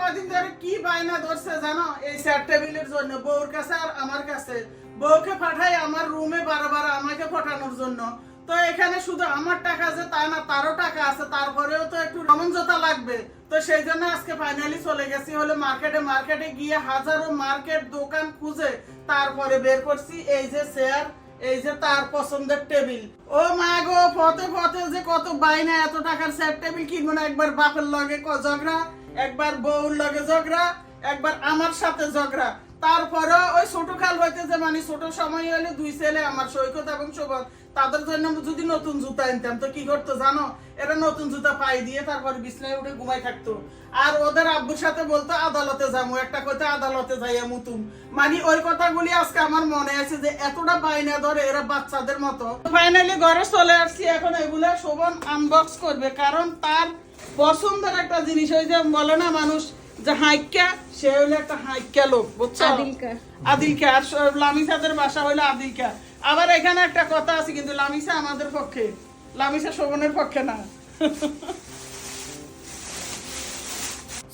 কদিন ধরে কি বায়না ধরছে জানো? এই চেয়ার টেবিলের জন্য, বউর কাছে আর আমার কাছে। বউকে পাঠাই আমার রুমে বারবার আমাকে পাঠানোর জন্য। তো এখানে শুধু আমার টাকা আছে তা না, তারও টাকা আছে। তারপরেও তো একটু রমঞ্জতা লাগবে। তো সেই জন্য আজকে ফাইনালি চলে গেছি, হলো মার্কেটে মার্কেটে গিয়ে হাজারো মার্কেট দোকান খুঁজে তারপরে বের করছি। এই যে চেয়ার এই যে তার পছন্দের টেবিল ও মা গো পথে পথে যে কত বাইনা এত টাকার চেয়ার টেবিল কিনবো না একবার বাপের লগে ঝগড়া। একবার বউর লগে ঝগড়া, একবার আমার সাথে ঝগড়া। তারপরে ওই ছোট খাল হইতে যে মানে ছোট সময় হলে দুই ছেলে, আমার সৈকত এবং শোভন, তাদের জন্য যদি নতুন জুতা আনতাম, তো কি করতো জানো? এরা নতুন জুতা পাই দিয়ে তারপর বিছনায় উঠে ঘুমাই থাকতো। আর ওদের আব্বুর সাথে বলতো, আদালতে যাব একটা কথা আদালতে যাইয়া মুতুম মানে ওই কথাগুলি আজকে আমার মনে আছে যে এতটা বাইনা ধরে এরা বাচ্চাদের মতো। ফাইনালি ঘরে চলে আসছি, এখন এগুলা শোভন আনবক্স করবে, কারণ তার পছন্দের একটা জিনিস ওই যে বলে না মানুষ যে হাইক্যা সে হইল একটা হাইক্যা লোক বুঝছ? আদিলকা। আর লামিসাদের বাসা হইল আদিলকা আবার এখানে একটা কথা আছে কিন্তু লামিসা আমাদের পক্ষে লামিসা শোভনের পক্ষে না।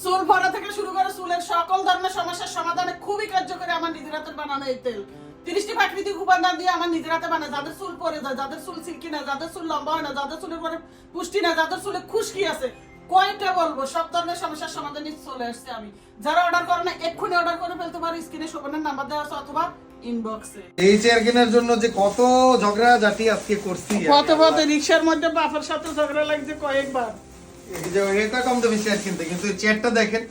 চুল ভরা থেকে শুরু করে চুলের সকল ধরনের সমস্যার সমাধানে খুবই কার্যকরী আমার নিজের হাতের বানানো এই তেল। তিরিশটি প্রাকৃতিক উপাদান দিয়ে আমার নিজের হাতে বানায়। যাদের চুল পরে যায় যাদের চুল সিল্কি না যাদের চুল লম্বা হয় না যাদের চুলের পরে পুষ্টি না যাদের চুলে খুশকি আছে কয়টা বলব? সব ধরনের সমস্যার সমাধানে চলে আসছে আমি। যারা অর্ডার করে না এক্ষুনি অর্ডার করে ফেলতে পারো স্ক্রিনে শোভনের নাম্বার দেওয়া আছে অথবা ইনবক্সে এই চেয়ার কেনার জন্য যে কত ঝগড়া জাতি আজকে করছি পথে পথে রিক্সার মধ্যে বাপের সাথে ঝগড়া লাগছে কয়েকবার। এই যে এটা কম দামি চেয়ার কিনতে কিন্তু চেয়ারটা দেখেন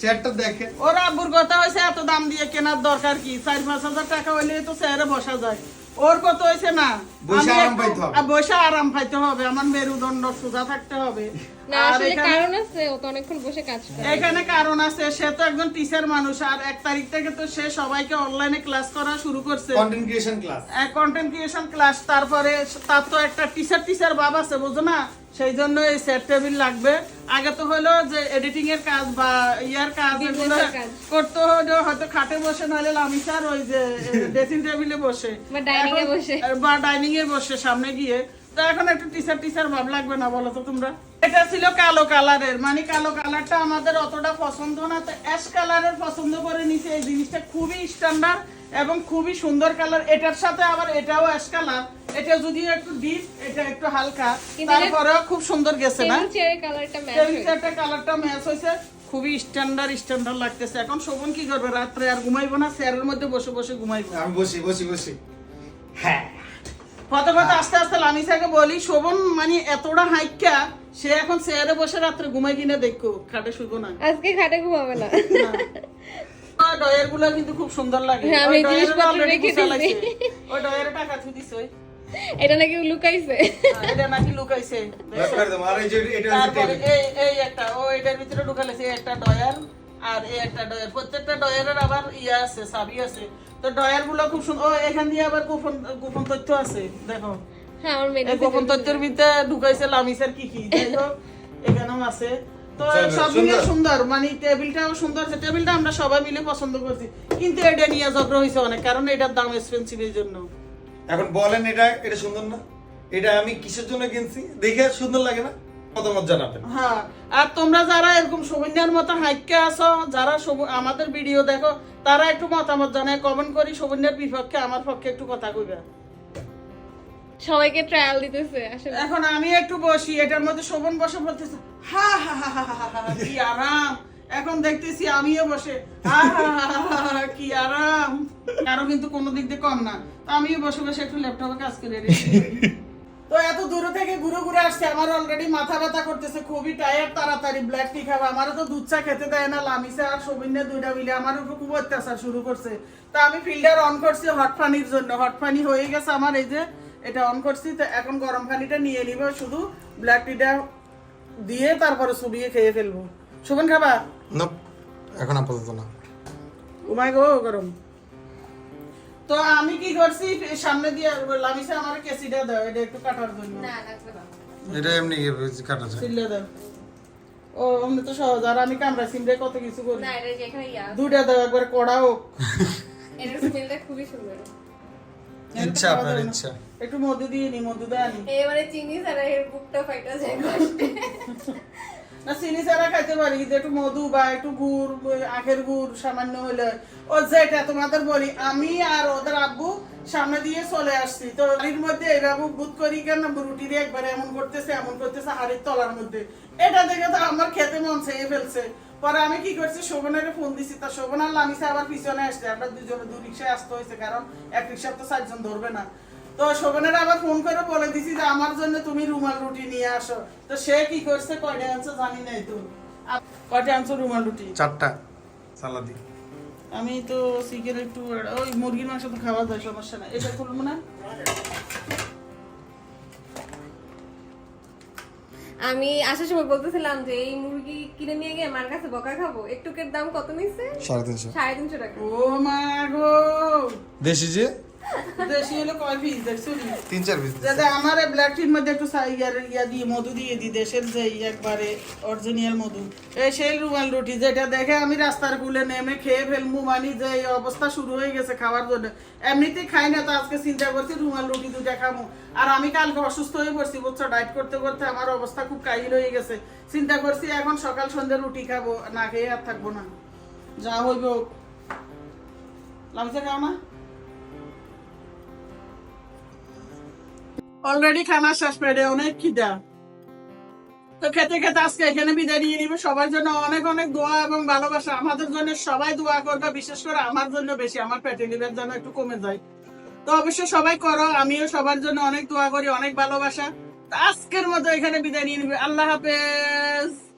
চেয়ারটা দেখেন। ওর আব্বুর কথা হয়েছে এত দাম দিয়ে কেনার দরকার কি? চার পাঁচ হাজার টাকা হইলে তো চেয়ারে বসা যায়। ওর কত হয়েছে না? বসে আরাম পাইতে হবে। বসে আরাম পাইতে হবে। আমার মেরুদণ্ড সোজা থাকতে হবে। না আসলে এখানে- কারণ আছে ও তো অনেকক্ষণ বসে কাজ করে। এখানে কারণ আছে সে তো একজন টিচার মানুষ আর এক তারিখ থেকে তো সে সবাইকে অনলাইনে ক্লাস করা শুরু করছে। Content creation class content creation class তারপরে তার তো একটা টিচার টিচার ভাব আছে বুঝো না? সেই জন্য এই সেট টেবিল লাগবে। আগে তো হলো যে এডিটিং এর কাজ বা ইয়ার কাজ এগুলো করতে হলো হয়তো খাটে বসে নাহলে লামিসার ওই যে ড্রেসিং টেবিলে বসে। বা dining এ বসে। বা ডাইনিং এ বসে সামনে গিয়ে। তো এখন একটু টিচার টিচার ভাব লাগবে না বলো তো তোমরা? এটা ছিল কালো কালারের মানে কালো কালারটা আমাদের অতটা পছন্দ না। তো অ্যাশ কালারের পছন্দ করে নিছে। এই জিনিসটা খুবই স্ট্যান্ডার্ড এবং খুবই সুন্দর কালার এটার সাথে আবার এটাও অ্যাশ কালার এটা যদিও একটু ডিপ এটা একটু হালকা তারপরেও খুব সুন্দর গেছে না? কালারটা ম্যাচ হয়েছে। চেয়ারটা কালারটা ম্যাচ হয়েছে। খুবই স্ট্যান্ডার্ড স্ট্যান্ডার্ড লাগতেছে। এখন শোভন কি করবে? রাত্রে আর ঘুমাইবো না চেয়ারের মধ্যে বসে বসে ঘুমাইবো। আমি বসি বসি বসি। হ্যাঁ। আস্তে আস্তে লামিসাকে বলি শোভন মানে এতটা হাইকা সে এখন চেয়ারে বসে রাত্রে ঘুমাই কিনে দেখো খাটে শুইবো না। আজকে খাটে ঘুমাবে না। ডয়েরগুলো কিন্তু খুব সুন্দর লাগে। হ্যাঁ, ওই ডয়ের টাকা দিছে ওই। এটা নাকি লুকাইছে? এটা নাকি লুকাইছে। এই যে এটা হচ্ছে এই এই একটা ও এটার ভিতরে ঢুকালেছে একটা ডয়ার আর এই একটা ডয়ার প্রত্যেকটা ডয়ারের আবার ইয়া আছে চাবি আছে। তো ডয়ারগুলো খুব সুন্দর ও এখান দিয়ে আবার গোপন গোপন তথ্য আছে দেখো। হ্যাঁ আমার এই মেডিসিন গোপন তথ্যের ভিতরে ঢুকাইছে লামিসের কি কি হোক এখানেও আছে। তো সব সুন্দর। মানে টেবিলটাও সুন্দর আছে। টেবিলটা আমরা সবাই মিলে পছন্দ করছি। কিন্তু এটা নিয়ে ঝগড়া হয়েছে অনেক কারণ এটার দাম এক্সপেন্সিভ এই জন্য। এখন বলেন এটা এটা সুন্দর না? এটা আমি কিসের জন্য কিনছি? দেখে সুন্দর লাগে না? মতামত জানাবেন। হ্যাঁ আর তোমরা যারা এরকম মতো হাইকে আছো যারা আমাদের ভিডিও দেখো তারা একটু মতামত জানায় কমেন্ট করি সৌমিন্যার বিপক্ষে আমার পক্ষে একটু কথা কইবে। সবাইকে ট্রায়াল দিতেছে আসলে। এখন আমি একটু বসি এটার মধ্যে শোভন বসে বলতেছে হা হা হা হা হা হা হা, কি আরাম! এখন দেখতেছি আমিও বসে। কি আরাম। কারও কিন্তু কোনো দিক দিয়ে কম না। আমিও বসে বসে একটু ল্যাপটপে কাজ করে তো এত দূরে থেকে ঘুরে ঘুরে আসছে, আমার অলরেডি মাথা ব্যথা করতেছে, খুবই টায়ার তাড়াতাড়ি ব্ল্যাক টি খাব। আমারও তো দুধ চা খেতে দেয় না লামিসা আর সবিন্যা দুইটা মিলে আমার উপর খুব অত্যাচার শুরু করছে। তা আমি ফিল্টার অন করছি হট পানির জন্য। হট পানি হয়ে গেছে আমার, এই যে এটা অন করছি। তো এখন গরম পানিটা নিয়ে নিব, শুধু ব্ল্যাক টিটা দিয়ে তারপরে চুবিয়ে খেয়ে ফেলব। শুভন খাবা? এখন আপাতত না। ঘুমাই গো গরম। তো আমি কি করছি সামনে দিয়ে লামিসা আমার কেসিটা দাও এটা একটু কাটার জন্য। না না। এটা এমনি কাটা যায়। সিলে দাও। ও অমনি তো সহজ আর আমি কামড়া সিমরে কত কিছু করি। না এটা যেখানে ইয়া। দুইটা দাও একবার কড়া হোক। এটার স্মেলটা খুবই সুন্দর। ইচ্ছা আপনার ইচ্ছা। একটু মধু দিয়ে নি মধু দেয় নি এবারে চিনি ছাড়া এর বুকটা ফাইটা যায় কষ্টে। না, চিনি ছাড়া খাইতে পারি, যে একটু মধু বা একটু গুড়, আখের গুড় সামান্য হলে ও যেটা তোমাদের বলি, আমি আর ওদের আব্বু সামনে দিয়ে চলে আসছি। তো মধ্যে বুধ করি কেন? রুটি দিয়ে একবার এমন করতেছে এমন করতেছে হাড়ির তলার মধ্যে। এটা দেখে তো আমার খেতে মন চেয়ে ফেলছে। পরে আমি কি করছি শোভনের ফোন দিছি। তা শোভন আর লামিসা আবার পিছনে আসছে। আমরা দুজনে দু রিক্সায় আসতে হয়েছে, কারণ এক রিক্সা তো চারজন ধরবে না। তো শোভনের আবার ফোন করে বলে দিছি যে আমার জন্য তুমি রুমাল রুটি নিয়ে আসো। তো সে কি করছে? কয়টা আনছো জানি নাই তো। কয়টা আনছো রুমাল রুটি? চারটা। সালাদি। আমি তো চিকেন একটু ওই মুরগির মাংস তো খাওয়া যায় সমস্যা নাই। এটা খুলবো না? আমি আসার সময় বলতেছিলাম যে এই মুরগি কিনে নিয়ে গিয়ে মার কাছে বকা খাব। একটুকের দাম কত নিচ্ছে? সাড়ে তিনশো। সাড়ে তিনশো টাকা। ও মা গো! দেশি যে? দেশি হলো কয় পিস দেখছ তিন চার পিস যাতে আমার ব্ল্যাক টির মধ্যে একটু ইয়া দিয়ে মধু দিয়ে দিই দেশের যে একবারে অরিজিনাল মধু। এই সেই রুমাল রুটি যেটা দেখে আমি রাস্তার কুলে নেমে খেয়ে ফেলব মানি যে এই অবস্থা শুরু হয়ে গেছে খাওয়ার জন্য। এমনিতেই খাই না তো আজকে চিন্তা করছি রুমাল রুটি দুটা খামো। আর আমি কালকে অসুস্থ হয়ে পড়ছি বুঝছ? ডায়েট করতে করতে আমার অবস্থা খুব কাহিল হয়ে গেছে। চিন্তা করছি এখন সকাল সন্ধ্যা রুটি খাব না খেয়ে আর থাকব না। যা হইব লাগছে খাও না? অলরেডি খানা শেষ পেটে অনেক খিদা। তো খেতে খেতে আজকে এখানে বিদায় নিয়ে নিবে। সবার জন্য অনেক অনেক দোয়া এবং ভালোবাসা। আমাদের জন্য সবাই দোয়া করবে, বিশেষ করে আমার জন্য বেশি। আমার পেটে লিভার যেন একটু কমে যায়। তো অবশ্যই সবাই করো, আমিও সবার জন্য অনেক দোয়া করি, অনেক ভালোবাসা। আজকের মতো এখানে বিদায় নিয়ে নিবে। আল্লাহ হাফেজ।